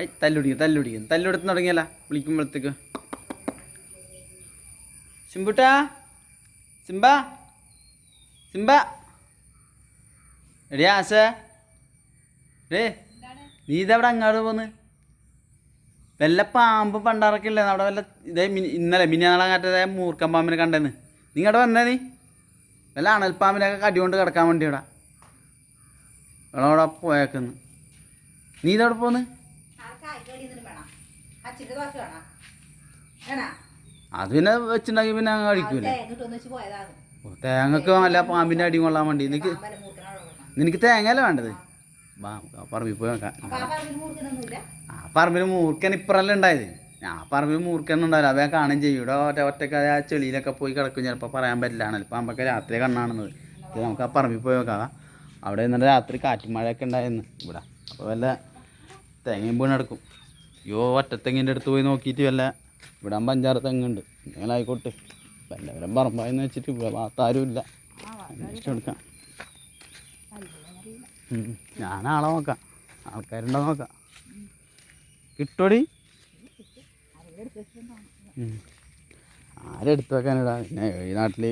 I തല്ലുടിക്കും തല്ലുടിക്കും. തല്ലുടുത്ത് തുടങ്ങിയല്ല വിളിക്കുമ്പോഴത്തേക്ക്. സിംബുട്ടാ? സിംബ? സിംബ? എടിയാ ആശ. ഏ നീ ഇതവിടെ അങ്ങോട്ട് പോന്ന്. വല്ല പാമ്പ് പണ്ടാറൊക്കെ ഇല്ലേ? അവിടെ വല്ല ഇതേ മിനി ഇന്നലെ മിനിയാളങ്ങാറ്റേ മൂർക്കൻ പാമ്പിനെ കണ്ടെന്ന്. നീ ഇങ്ങോട്ട് വന്നേ നീ. വല്ല അണൽപ്പാമ്പിനൊക്കെ കടി കൊണ്ട് കിടക്കാൻ വേണ്ടി ഇവിടെ അവിടെ പോയേക്കുന്നു. നീ ഇതവിടെ പോന്ന്. അത് പിന്നെ വെച്ചിട്ടുണ്ടെങ്കിൽ പിന്നെ അങ്ങ് കഴിക്കൂല തേങ്ങക്ക് നല്ല പാമ്പിന്റെ അടി കൊള്ളാൻ വേണ്ടി. നിനക്ക് നിനക്ക് തേങ്ങയല്ലേ വേണ്ടത്? പറമ്പിൽ പോയി നോക്കാം. ആ പറമ്പിൽ മൂർക്കൻ ഇപ്പറല്ലേ ഉണ്ടായത്? ആ പറമ്പിൽ മൂർക്കൻ ഉണ്ടാവില്ല. അത് ഞാൻ കാണുകയും ചെയ്യും. ഇവിടെ ഒറ്റ ഒറ്റയ്ക്ക് ആ ചെളിയിലൊക്കെ പോയി കിടക്കും. ചിലപ്പോൾ പറയാൻ പറ്റില്ല. പാമ്പൊക്കെ രാത്രി കണ്ണാണെന്നത്. ഇത് നമുക്ക് ആ പറമ്പിൽ പോയി നോക്കാം. അവിടെ നിന്നിട്ട് രാത്രി കാറ്റും മഴയൊക്കെ ഉണ്ടായിരുന്നു ഇവിടെ. അപ്പോൾ വല്ല തേങ്ങയും വീണ് എടുക്കും അയ്യോ ഒറ്റത്തെങ്ങിന്റെ അടുത്ത് പോയി നോക്കിയിട്ട് വല്ല ഇവിടെ അഞ്ചാറ് തെങ്ങുണ്ട്. ഇങ്ങനായിക്കോട്ടെ ആയിക്കോട്ടെ. വല്ലവരും പറമ്പായെന്ന് വെച്ചിട്ട് ഇവിടെ ഭാഗത്താരും ഇല്ല അന്വേഷിച്ച് എടുക്കാം ഉം. ഞാനാളെ നോക്കാം. ആൾക്കാരുണ്ടോ നോക്കാം. കിട്ടോടി. ആരെടുത്ത് വെക്കാനിടാ? പിന്നെ ഈ നാട്ടിൽ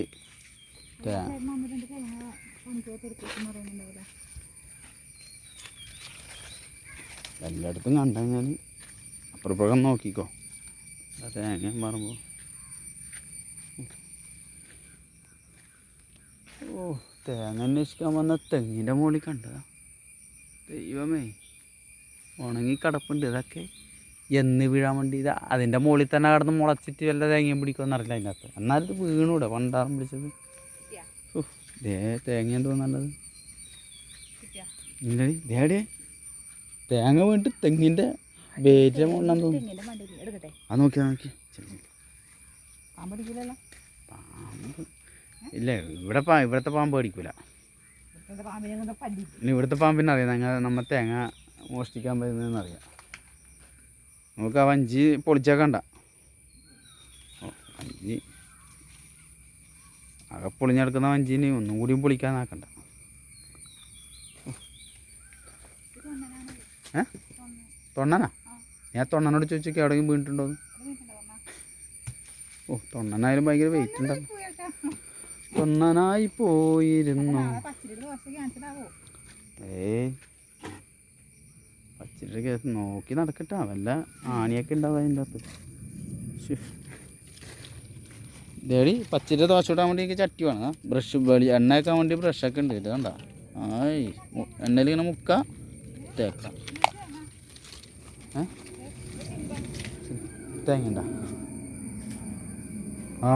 എല്ലായിടത്തും കണ്ടു കഴിഞ്ഞാൽ അപ്പുറപ്പുറം നോക്കിക്കോ. തേങ്ങ പറയുമ്പോൾ ഓ തേങ്ങ അന്വേഷിക്കാൻ വന്ന തെങ്ങിന്റെ മുകളിൽ കണ്ടതാ. ദൈവമേ ഉണങ്ങി കിടപ്പുണ്ട് ഇതൊക്കെ. എന്ന് വീഴാൻ വേണ്ടി ഇത് അതിന്റെ മുകളിൽ തന്നെ കിടന്ന് മുളച്ചിട്ട് വല്ല തേങ്ങയും പിടിക്കുമെന്നറിയില്ല അതിന്റെ അകത്ത്. എന്നാലും ഇത് വീണൂടെ പണ്ടാറും പിടിച്ചത്. ദേ തേങ്ങ എന്തോ നല്ലത്. ഇല്ലേ ദേടേ തേങ്ങ വേണ്ടി തെങ്ങിന്റെ മുകളിലാന്ന് തോന്നുന്നു അത് നോക്കി ശരി പാമ്പടിക്കില്ലല്ലോ പാമ്പ് ഇല്ല ഇവിടെ പാ ഇവിടുത്തെ പാമ്പ് ഇനി ഇവിടുത്തെ പാമ്പിനെ അറിയാം. ഞങ്ങൾ നമ്മ തേങ്ങ മോഷ്ടിക്കാൻ പറ്റുന്നതെന്ന് അറിയാം. നമുക്ക് ആ വഞ്ചി പൊളിച്ചേക്കണ്ട. ഓ വഞ്ചി. ആകെ പൊളിഞ്ഞെടുക്കുന്ന വഞ്ചിന് ഒന്നും കൂടിയും പൊളിക്കാൻ ആക്കണ്ട. ഏ? തൊണ്ണനാ? ഞാൻ തൊണ്ണനോട് ചോദിച്ചൊക്കെ എവിടെയെങ്കിലും വീണിട്ടുണ്ടോന്ന് ഓ തൊണ്ണനായാലും ഭയങ്കര വെയിറ്റ് ഉണ്ടാവും തൊണ്ണനായി പോയിരുന്നു. ഏ പച്ചിരി നോക്കി നടക്കട്ടെ. വല്ല ആണിയൊക്കെ ഉണ്ടാവും അതിന്റെ അകത്ത്. ഡേഡി പച്ചിരി ദോശ ഇടാൻ വേണ്ടി എനിക്ക് ചട്ടി വേണം. ബ്രഷ് വെളി എണ്ണ വെക്കാൻ വേണ്ടി ബ്രഷൊക്കെ ഉണ്ട് ഇത് കണ്ട. ആയി എണ്ണയിൽ ഇങ്ങനെ മുക്ക തേക്കാം. ഏ? തേങ്ങ ഉണ്ടോ ആ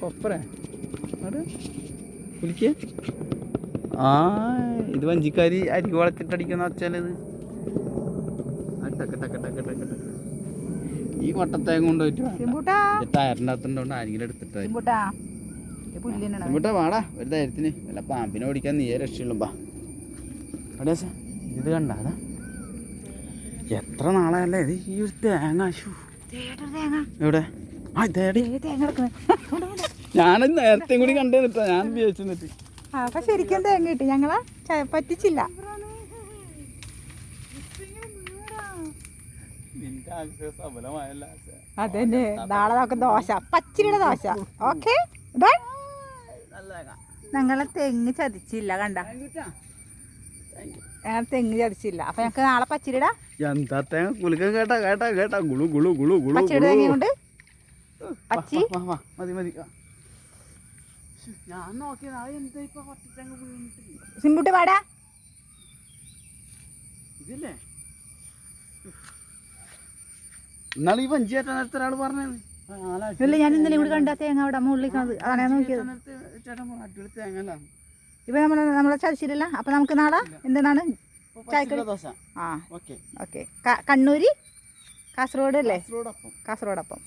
കൊപ്പറ ആ ഇത് വഞ്ചിക്കാരി അരി വളച്ചിട്ടടിക്കുന്ന വെച്ചാലിത് ഈ കൊട്ടത്തേങ്ങ കൊണ്ടുപോയിട്ട് ടയറിന്റെ അകത്തുണ്ടോണ്ട് ആരെങ്കിലും എടുത്തിട്ട് ഇങ്ങോട്ടാ വാടാ. ഒരു ധൈര്യത്തിന്. വല്ല പാമ്പിനെ ഓടിക്കാൻ നീയെ രക്ഷയുള്ളൂ ബാ. അടേ ഇത് കണ്ടാ അതാ. എത്ര നാളായല്ലേ? ഇത് ഈ ഒരു തേങ്ങ എവിടെ? ആ തേടി ഞാനത് നേരത്തെ കൂടി കണ്ടേ നിട്ടാ ഞാൻ ഉപയോഗിച്ചു അപ്പൊ ശരിക്കും തേങ്ങ കിട്ടി. ഞങ്ങളാ പറ്റിച്ചില്ല. അതന്നെ. നാളെ നമുക്ക് ദോശ. പച്ചിരിയുടെ ദോശ. ഓക്കെ? ഞങ്ങളെ തെങ്ങ് ചതിച്ചില്ല കണ്ട. ഞങ്ങൾ തെങ്ങ് ചതിച്ചില്ല. അപ്പൊ ഞങ്ങക്ക് നാളെ പച്ചിരിടാ? എന്താ തേങ്ങ കുലുക്ക കേട്ടാ കേട്ടാ കേട്ടാ ഗുളു ഗുളു ഗുളു ഗുളു പച്ചിരി തേങ്ങയുണ്ട് പച്ചി? വാ, വാ, മതി മതി. ഞാൻ നോക്കിയതാ എന്താ ഇപ്പൊ കുറച്ച് തേങ്ങ വീണിട്ടില്ല സിമ്പുട്ട് പാടാ. ഇതില്ലേ? ഇന്നാളീ നേരത്തെ ഒരാൾ പറഞ്ഞത്. ഇല്ല ഞാൻ ഇന്നലെ ഇവിടെ കണ്ട തേങ്ങ അവിടെ മുകളിൽ അതാണ് ഞാൻ നോക്കിയത്. നേരത്തെ ചേട്ടൻ അടിപൊളി തേങ്ങ അല്ല ഇപ്പൊ നമ്മൾ നമ്മളെ ചതിച്ചിട്ടില്ല. അപ്പം നമുക്ക് നാളെ എന്താണ് ചായക്കടി. ദോശ ആ. ഓക്കെ. ഓക്കെ. കണ്ണൂര് കാസർഗോഡ് അല്ലേ? കാസർഗോഡപ്പം